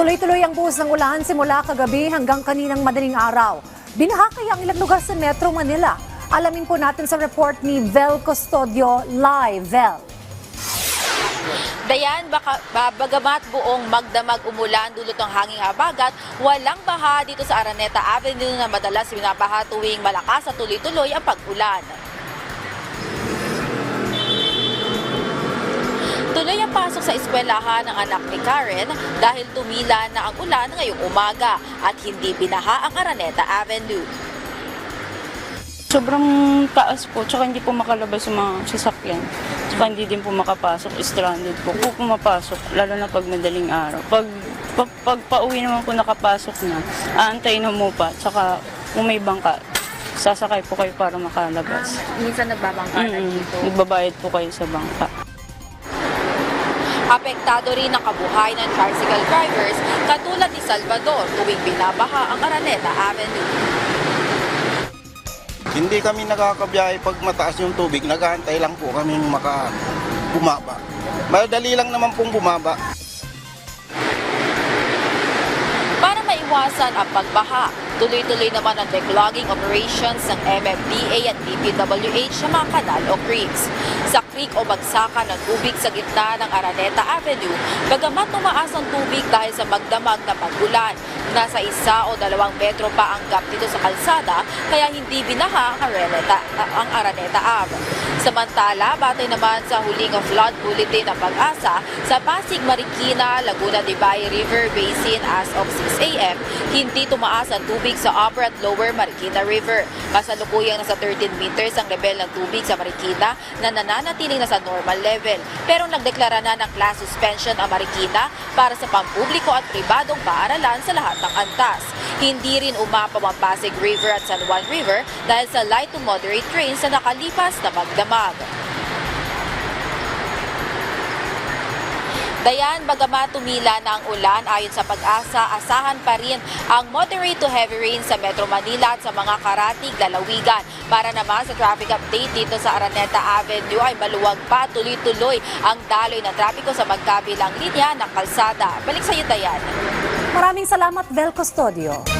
Tuloy-tuloy ang buhos ng ulan simula kagabi hanggang kaninang madaling araw. Binaha kaya ang ilang lugar sa Metro Manila. Alamin po natin sa report ni Vel Custodio live. Vel. Dayan, baka, ba- bagamat buong magdamag umulan dulot ng hanging habagat, walang baha dito sa Araneta Avenue na madalas binabaha tuwing malakas at tuloy-tuloy ang pag-ulan. Tuloy ang pasok sa eskwelahan ng anak ni Karen dahil tumila na ang ulan ngayong umaga at hindi binaha ang Araneta Avenue. Sobrang taas po, tsaka hindi po makalabas yung mga sasakyan. Tsaka hindi din po makapasok, stranded po. Kung pumapasok, lalo na pag madaling araw. Pag, pag, pag pauwi naman po nakapasok na, aantayin mo pa, tsaka kung may bangka, sasakay po kayo para makalabas. Minsan nagbabangka Mm, Magbabayad po kayo sa bangka. Apektado rin ang kabuhay ng tricycle drivers katulad ni Salvador tuwing binabaha ang Araneta Avenue. Hindi kami nakakabiyahe pag mataas yung tubig, nag-aantay lang po kami maka bumaba. Madali lang naman pong bumaba. Maiwasan ang pagbaha, tuloy-tuloy naman ang declogging operations ng MMDA at DPWH sa mga kanal o creeks. Sa creek o bagsakan ng tubig sa gitna ng Araneta Avenue, bagamat tumaas ang tubig dahil sa magdamag na pag-ulan, nasa isa o dalawang metro pa ang gap dito sa kalsada, kaya hindi binaha ang Araneta, ang Araneta Ave. Samantala, batay naman sa huling flood bulletin ng pag-asa, sa Pasig, Marikina, Laguna de Bay River Basin as of 6 a.m., hindi tumaas ang tubig sa Upper at Lower Marikina River. Kasalukuyang nasa 13 meters ang level ng tubig sa Marikina na nananatiling nasa normal level. Pero nagdeklara na ng class suspension ang Marikina para sa pampubliko at pribadong paaralan sa lahat ng antas. Hindi rin umapaw ang Pasig River at San Juan River dahil sa light to moderate rains na nakalipas na magdamag. Dayan, bagamat tumila na ang ulan ayon sa pag-asa, asahan pa rin ang moderate to heavy rain sa Metro Manila at sa mga karatig lalawigan. Para naman sa traffic update dito sa Araneta Avenue ay maluwag pa tuloy-tuloy ang daloy ng trapiko sa magkabilang linya ng kalsada. Balik sa iyo, Dayan. Maraming salamat, Vel Custodio.